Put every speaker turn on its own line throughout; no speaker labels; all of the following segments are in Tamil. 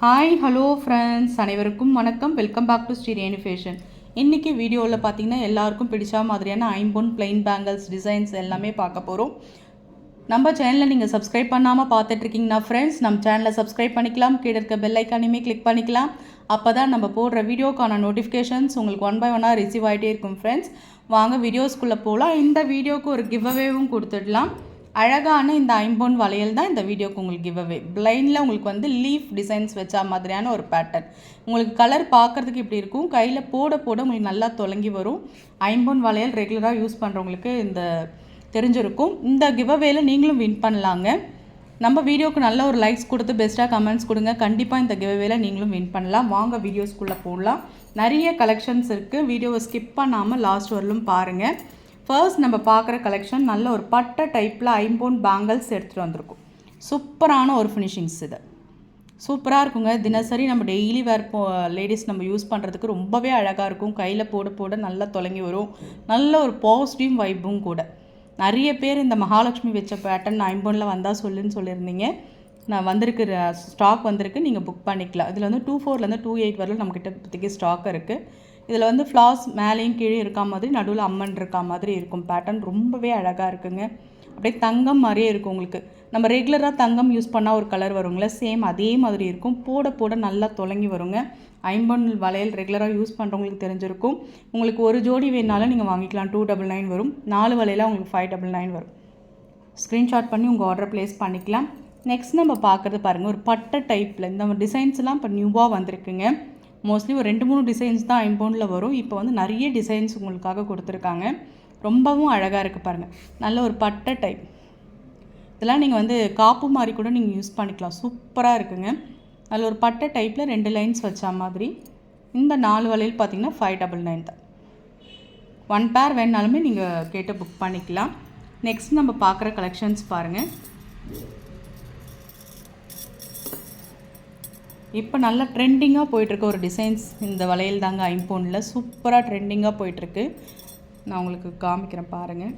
ஹாய் ஹலோ ஃப்ரெண்ட்ஸ் அனைவருக்கும் வணக்கம். Welcome back to Sri Renu fashion இன்றைக்கி வீடியோவில் பார்த்தீங்கன்னா எல்லாருக்கும் பிடிச்ச மாதிரியான ஐம்பொன் பிளைன் பேங்கிள்ஸ் டிசைன்ஸ் எல்லாமே பார்க்க போகிறோம் நம்ம சேனலை நீங்கள் சப்ஸ்கிரைப் பண்ணாமல் பார்த்துட்ருக்கீங்கன்னா ஃப்ரெண்ட்ஸ் நம்ம சேனலை சப்ஸ்கிரைப் பண்ணிக்கலாம். கீழே இருக்க பெல் ஐக்கானையுமே கிளிக் பண்ணிக்கலாம். அப்போ தான் நம்ம போடுற வீடியோக்கான நோட்டிஃபிகேஷன்ஸ் உங்களுக்கு ஒன் பை ஒன்னாக ரிசீவ் ஆகிட்டே இருக்கும் ஃப்ரெண்ட்ஸ் வாங்க வீடியோஸ்குள்ளே போகலாம் இந்த வீடியோக்கு ஒரு கிவ்அவேவும் கொடுத்துடலாம். அழகான இந்த ஐம்பொன் வளையல் தான் இந்த வீடியோக்கு உங்களுக்கு கிவ் அவே பிளைனில் உங்களுக்கு வந்து லீஃப் டிசைன்ஸ் வச்சா மாதிரியான ஒரு பேட்டர்ன் உங்களுக்கு கலர் பார்க்குறதுக்கு இப்படி இருக்கும். கையில் போட போட உங்களுக்கு நல்லா தொலங்கி வரும். ஐம்பொன் வளையல் ரெகுலராக யூஸ் பண்ணுறவங்களுக்கு இந்த தெரிஞ்சிருக்கும். இந்த கிவ் அவேல நீங்களும் வின் பண்ணலாங்க. நம்ம வீடியோக்கு நல்ல ஒரு லைக்ஸ் கொடுத்து பெஸ்ட்டாக கமெண்ட்ஸ் கொடுங்க. கண்டிப்பாக இந்த கிவ் நீங்களும் வின் பண்ணலாம். வாங்க வீடியோஸ்குள்ளே போடலாம் நிறைய கலெக்ஷன்ஸ் இருக்குது வீடியோவை ஸ்கிப் பண்ணாமல் லாஸ்ட் வரலும் பாருங்கள் ஃபர்ஸ்ட் நம்ம பார்க்குற கலெக்ஷன் நல்ல ஒரு பட்டை டைப்பில் ஐம்போன் பேங்கிள்ஸ் எடுத்துகிட்டு வந்திருக்கும். சூப்பரான ஒரு ஃபினிஷிங்ஸ் இது. சூப்பராக இருக்குங்க. தினசரி நம்ம டெய்லி வேர் போ லேடிஸ் நம்ம யூஸ் பண்ணுறதுக்கு ரொம்பவே அழகாக இருக்கும். கையில் போட போட நல்லா தொலைங்கி வரும். நல்ல ஒரு பாசிட்டிவ் வைப்பும் கூட. நிறைய பேர் இந்த மகாலட்சுமி வச்ச பேட்டர்ன் ஐம்பொனில் வந்தால் சொல்லுன்னு சொல்லியிருந்தீங்க. நான் வந்திருக்கு ஸ்டாக் வந்திருக்கு. நீங்கள் புக் பண்ணிக்கலாம். இதில் வந்து டூ ஃபோர்லேருந்து டூ எயிட் வரலும் நம்மக்கிட்ட இப்போதைக்கு ஸ்டாக் இருக்குது இதில் வந்து ஃப்ளாஸ் மேலேயும் கீழே இருக்கா மாதிரி நடுவில் அம்மன் இருக்கா மாதிரி இருக்கும். பேட்டர்ன் ரொம்பவே அழகாக இருக்குங்க. அப்படியே தங்கம் மாதிரியே இருக்கும் உங்களுக்கு. நம்ம ரெகுலராக தங்கம் யூஸ் பண்ணால் ஒரு கலர் வருங்களே சேம் அதே மாதிரி இருக்கும். போட போட நல்லா தொலங்கி வருங்க. ஐம்பொன் வளையல் ரெகுலராக யூஸ் பண்ணுறவங்களுக்கு தெரிஞ்சிருக்கும். உங்களுக்கு ஒரு ஜோடி வேணாலும் நீங்கள் வாங்கிக்கலாம். டூ டபுள் நைன் வரும். நாலு வளையலாக உங்களுக்கு ஃபைவ் டபுள் நைன் வரும். ஸ்க்ரீன்ஷாட் பண்ணி உங்கள் ஆர்டர் ப்ளேஸ் பண்ணிக்கலாம். நெக்ஸ்ட் நம்ம பார்க்குறது பாருங்கள் ஒரு பட்டை டைப்பில் இந்த டிசைன்ஸ்லாம் இப்போ நியூவாக வந்திருக்குங்க. மோஸ்ட்லி ஒரு ரெண்டு மூணு டிசைன்ஸ் தான் ஐம்பவுண்டில் வரும். இப்போ வந்து நிறைய டிசைன்ஸ் உங்களுக்காக கொடுத்துருக்காங்க. ரொம்பவும் அழகாக இருக்குது பாருங்கள் நல்ல ஒரு பட்டை டைப் இதெல்லாம் நீங்கள் வந்து காப்பு மாதிரி கூட நீங்கள் யூஸ் பண்ணிக்கலாம். சூப்பராக இருக்குங்க. அதில் ஒரு பட்டை டைப்பில் ரெண்டு லைன்ஸ் வச்ச மாதிரி. இந்த நாலு வலையில் பார்த்தீங்கன்னா ஃபைவ் டபுள் நைன் தான். ஒன் பேர் வேணாலுமே நீங்கள் கேட்டு புக் பண்ணிக்கலாம். நெக்ஸ்ட் நம்ம பார்க்குற கலெக்ஷன்ஸ் பாருங்கள் இப்போ நல்லா ட்ரெண்டிங்காக போயிட்டுருக்க ஒரு டிசைன்ஸ் இந்த வளையல் தாங்க ஐம்போனில் சூப்பராக ட்ரெண்டிங்காக போயிட்டுருக்கு. நான் உங்களுக்கு காமிக்கிறேன் பாருங்கள்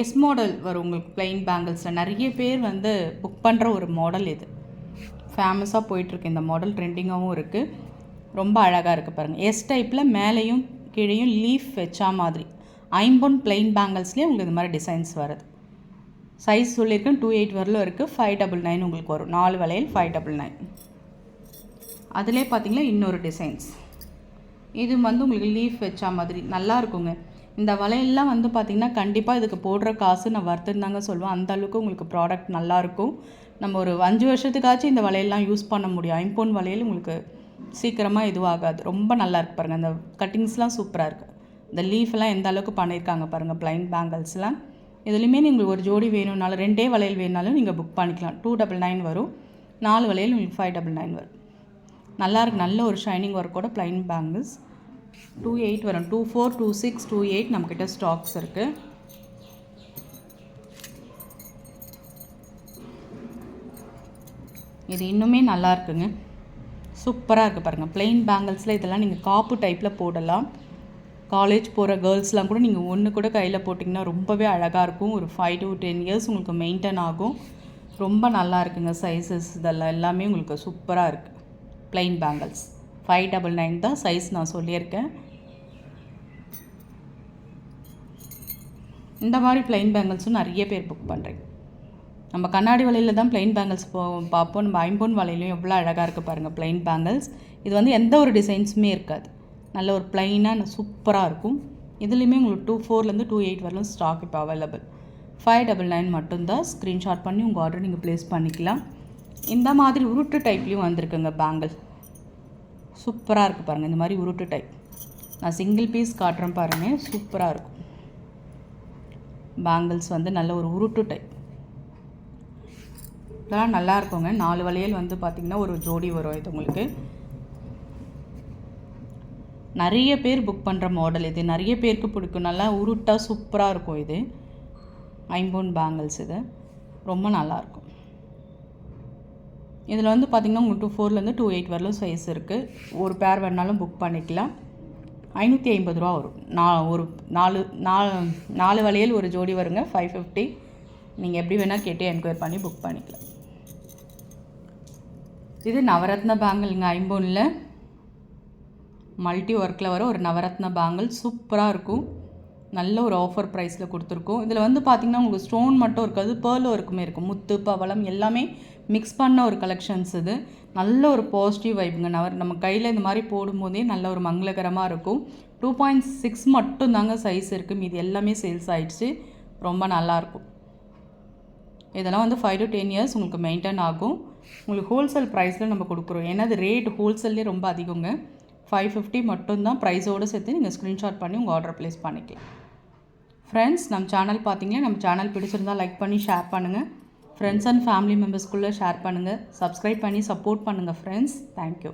எஸ் மாடல் வரும் உங்களுக்கு பிளெயின் பேங்கிள்ஸில் நிறைய பேர் வந்து புக் பண்ணுற ஒரு மாடல் இது. ஃபேமஸாக போயிட்டுருக்கு. இந்த மாடல் ட்ரெண்டிங்காகவும் இருக்குது ரொம்ப அழகாக இருக்குது பாருங்கள் எஸ் டைப்பில் மேலேயும் கீழேயும் லீஃப் வச்சா மாதிரி. ஐம்பொன் பிளெயின் பேங்கிள்ஸ்லேயே உங்களுக்கு இந்த மாதிரி டிசைன்ஸ் வருது. சைஸ் சொல்லியிருக்கேன் டூ எயிட் வரலும் இருக்குது ஃபைவ் டபுள் நைன் உங்களுக்கு வரும். நாலு வளையல் ஃபைவ் டபுள் நைன் அதிலே பார்த்தீங்கன்னா இன்னொரு டிசைன்ஸ் இது வந்து உங்களுக்கு லீஃப் வச்சா மாதிரி நல்லா இருக்குங்க. இந்த வளையல்லாம் வந்து பார்த்திங்கன்னா கண்டிப்பாக இதுக்கு போடுற காசு நான் வர்த்துன்னு சொல்லுவேன். அந்த அளவுக்கு உங்களுக்கு ப்ராடக்ட் நல்லாயிருக்கும் நம்ம ஒரு அஞ்சு வருஷத்துக்காச்சும் இந்த வளையல்லாம் யூஸ் பண்ண முடியும். ஐம்போன் வளையல் உங்களுக்கு சீக்கிரமாக இதுவாகாது. ரொம்ப நல்லா இருக்கு பாருங்கள் அந்த கட்டிங்ஸ்லாம் சூப்பராக இருக்குது இந்த லீஃப்லாம் எந்த அளவுக்கு பண்ணியிருக்காங்க பாருங்கள் பிளைன் பேங்கிள்ஸ்லாம் இதுலேயுமே நீங்கள் ஒரு ஜோடி வேணும்னாலும் ரெண்டே வளையல் வேணுனாலும் நீங்கள் புக் பண்ணிக்கலாம். டூ டபுள் நைன் வரும். நாலு வளையல் உங்களுக்கு ஃபைவ் டபுள் நைன் வரும். நல்லாயிருக்கு நல்ல ஒரு ஷைனிங் ஒர்க்கோட ப்ளைன் பேங்கிள்ஸ் டூ எயிட் வரும். Two four two six two eight நம்மக்கிட்ட ஸ்டாக்ஸ் இருக்குது இது இன்னுமே நல்லா இருக்குங்க. சூப்பராக இருக்குது பாருங்கள் பிளெயின் பேங்கிள்ஸில் இதெல்லாம் நீங்கள் காப்பு டைப்பில் போடலாம். காலேஜ் போகிற கேர்ள்ஸ்லாம் கூட நீங்கள் ஒன்று கூட கையில் போட்டிங்கன்னா ரொம்பவே அழகாக இருக்கும். ஒரு ஃபைவ் டு டென் இயர்ஸ் உங்களுக்கு மெயின்டைன் ஆகும். ரொம்ப நல்லா இருக்குங்க சைஸஸ் இதெல்லாம். எல்லாமே உங்களுக்கு சூப்பராக இருக்குது plain bangles five double nine தான் சைஸ் நான் சொல்லியிருக்கேன். இந்த மாதிரி ப்ளைன் பேங்கிள்ஸும் நிறைய பேர் புக் பண்ணுறேன் நம்ம கண்ணாடி வலையில் தான் ப்ளைன் பேங்கிள்ஸ் போ பார்ப்போம். நம்ம ஐம்பொன் வலையிலையும் எவ்வளோ அழகாக இருக்குது பாருங்கள் ப்ளைன் பேங்கிள்ஸ் இது வந்து எந்த ஒரு டிசைன்ஸுமே இருக்காது. நல்ல ஒரு ப்ளைனாக சூப்பராக இருக்கும். இதுலேயுமே உங்களுக்கு டூ ஃபோர்லேருந்து டூ எயிட் வரலாம் ஸ்டாக் இப்போ அவைலபிள் ஃபைவ் டபுள் நைன் மட்டும்தான் ஸ்க்ரீன்ஷாட் பண்ணி உங்கள் ஆர்டர் நீங்கள் ப்ளேஸ் பண்ணிக்கலாம். இந்த மாதிரி உருட்டு டைப்லேயும் வந்திருக்குங்க பேங்கிள் சூப்பராக இருக்குது பாருங்கள் இந்த மாதிரி உருட்டு டைப் நான் சிங்கிள் பீஸ் காட்டுறேன் பாருங்கள் சூப்பராக இருக்கும். பேங்கிள்ஸ் வந்து நல்ல ஒரு உருட்டு டைப் இதெல்லாம் நல்லா இருக்குங்க. நாலு வளையல் வந்து பார்த்திங்கன்னா ஒரு ஜோடி வரும் இது உங்களுக்கு. நிறைய பேர் புக் பண்ணுற மாடல் இது. நிறைய பேருக்கு பிடிக்கும். நல்லா உருட்டாக சூப்பராக இருக்கும் இது. ஐம்பொன் பேங்கிள்ஸ் இது. ரொம்ப நல்லாயிருக்கும் இதில் வந்து பார்த்திங்கன்னா உங்களுக்கு டூ ஃபோர்லேருந்து டூ எயிட் வரலும் சைஸ் இருக்குது ஒரு பேர் வேணாலும் புக் பண்ணிக்கலாம். ஐநூற்றி ஐம்பது ரூபா வரும். நான் ஒரு நாலு நாலு நாலு வளையல் ஒரு ஜோடி வருங்க. ஃபைவ் ஃபிஃப்டி நீங்கள் எப்படி வேணால் கேட்டு என்கொயர் பண்ணி புக் பண்ணிக்கலாம். இது நவரத்ன பேங்கிள்ங்க ஐம்பொன்னில் மல்டி ஒர்க்கில் வர ஒரு நவரத்ன பேங்கிள் சூப்பராக இருக்கும். நல்ல ஒரு ஆஃபர் ப்ரைஸில் கொடுத்துருக்கோம். இதில் வந்து பார்த்திங்கன்னா உங்களுக்கு ஸ்டோன் மட்டும் இருக்காது பேர்லும் இருக்குமே இருக்கும். முத்து பவளம் எல்லாமே மிக்ஸ் பண்ண ஒரு கலெக்ஷன்ஸ் இது. நல்ல ஒரு பாசிட்டிவ் வைப்புங்க நவர் நம்ம கையில் இந்த மாதிரி போடும்போதே நல்ல ஒரு மங்களகரமாக இருக்கும். டூ பாயிண்ட் சிக்ஸ் மட்டும் தாங்க சைஸ் இருக்குது மீது எல்லாமே சேல்ஸ் ஆகிடுச்சு ரொம்ப நல்லாயிருக்கும் இதெல்லாம் வந்து ஃபைவ் டு டென் இயர்ஸ் உங்களுக்கு மெயின்டைன் ஆகும். உங்களுக்கு ஹோல்சேல் ப்ரைஸில் நம்ம கொடுக்குறோம். ஏன்னா அது ரேட் ஹோல்சேல்லே ரொம்ப அதிகங்க. ஃபைவ் ஃபிஃப்டி மட்டும்தான் ப்ரைஸோடு சேர்த்து நீங்கள் ஸ்க்ரீன்ஷாட் பண்ணி உங்கள் ஆர்டர் ப்ளேஸ் பண்ணிக்கலாம். ஃப்ரெண்ட்ஸ் நம்ம சேனல் பார்த்தீங்கன்னா நம்ம சேனல் பிடிச்சிருந்தால் லைக் பண்ணி ஷேர் பண்ணுங்கள் ஃப்ரெண்ட்ஸ் அண்ட் ஃபேமிலி மெம்பர்ஸ்குள்ளே ஷேர் பண்ணுங்கள் சப்ஸ்கிரைப் பண்ணி சப்போர்ட் பண்ணுங்கள் ஃப்ரெண்ட்ஸ் தேங்க்யூ